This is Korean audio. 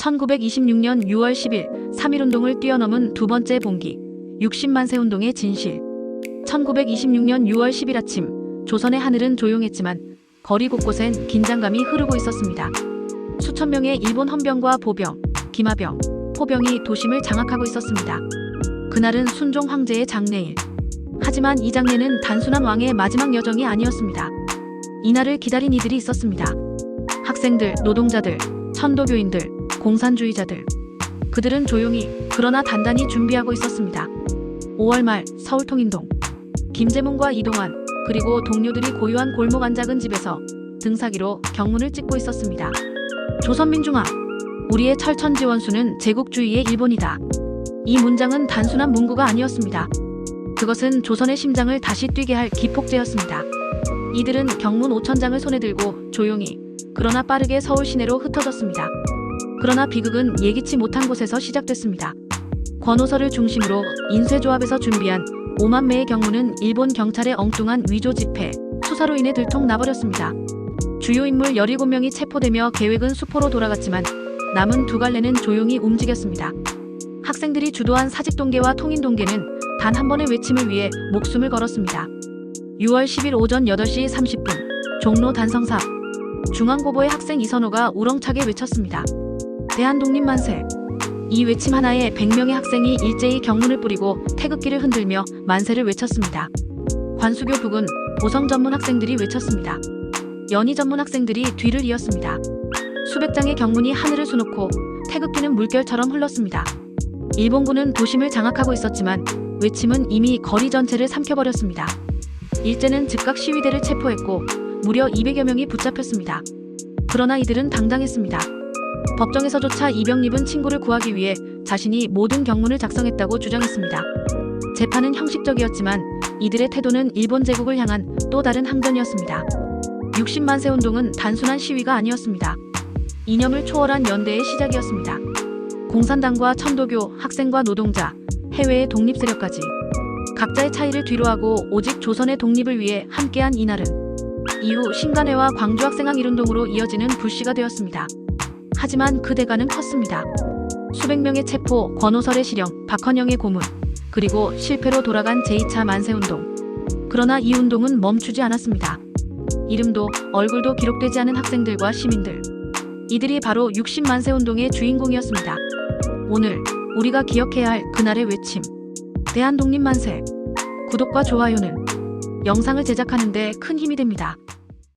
1926년 6월 10일 3.1운동을 뛰어넘은 두 번째 봉기 60만세 운동의 진실 1926년 6월 10일 아침 조선의 하늘은 조용했지만 거리 곳곳엔 긴장감이 흐르고 있었습니다. 수천 명의 일본 헌병과 보병, 기마병, 포병이 도심을 장악하고 있었습니다. 그날은 순종 황제의 장례일. 하지만 이 장례는 단순한 왕의 마지막 여정이 아니었습니다. 이날을 기다린 이들이 있었습니다. 학생들, 노동자들, 천도교인들, 공산주의자들. 그들은 조용히 그러나 단단히 준비하고 있었습니다. 5월 말 서울 통인동. 김재문과 이동환 그리고 동료들이 고요한 골목 안 작은 집에서 등사기로 경문을 찍고 있었습니다. 조선민중아, 우리의 철천지원수는 제국주의의 일본이다. 이 문장은 단순한 문구가 아니었습니다. 그것은 조선의 심장을 다시 뛰게 할 기폭제였습니다. 이들은 경문 5천 장을 손에 들고 조용히 그러나 빠르게 서울 시내로 흩어졌습니다. 그러나 비극은 예기치 못한 곳에서 시작됐습니다. 권오서를 중심으로 인쇄조합에서 준비한 5만 매의 경무는 일본 경찰의 엉뚱한 위조 집회, 수사로 인해 들통나버렸습니다. 주요 인물 17명이 체포되며 계획은 수포로 돌아갔지만 남은 두 갈래는 조용히 움직였습니다. 학생들이 주도한 사직 동계와 통인 동계는 단 한 번의 외침을 위해 목숨을 걸었습니다. 6월 10일 오전 8시 30분 종로 단성사 중앙고보의 학생 이선호가 우렁차게 외쳤습니다. 대한독립 만세 이 외침 하나에 100명의 학생이 일제히 경문을 뿌리고 태극기를 흔들며 만세를 외쳤습니다. 관수교 북은 보성 전문 학생들이 외쳤습니다. 연희 전문 학생들이 뒤를 이었습니다. 수백 장의 경문이 하늘을 수놓고 태극기는 물결처럼 흘렀습니다. 일본군은 도심을 장악하고 있었지만 외침은 이미 거리 전체를 삼켜버렸습니다. 일제는 즉각 시위대를 체포했고 무려 200여 명이 붙잡혔습니다. 그러나 이들은 당당했습니다. 법정에서조차 이병 립은 친구를 구하기 위해 자신이 모든 경문을 작성했다고 주장했습니다. 재판은 형식적이었지만 이들의 태도는 일본 제국을 향한 또 다른 항전이었습니다. 60만세 운동은 단순한 시위가 아니었습니다. 이념을 초월한 연대의 시작이었습니다. 공산당과 천도교, 학생과 노동자, 해외의 독립 세력까지 각자의 차이를 뒤로하고 오직 조선의 독립을 위해 함께한 이날은 이후 신간회와 광주 학생항 일운동으로 이어지는 불씨가 되었습니다. 하지만 그 대가는 컸습니다. 수백 명의 체포, 권오설의 실형, 박헌영의 고문, 그리고 실패로 돌아간 제2차 만세운동. 그러나 이 운동은 멈추지 않았습니다. 이름도 얼굴도 기록되지 않은 학생들과 시민들. 이들이 바로 60만세 운동의 주인공이었습니다. 오늘 우리가 기억해야 할 그날의 외침. 대한독립만세. 구독과 좋아요는 영상을 제작하는데 큰 힘이 됩니다.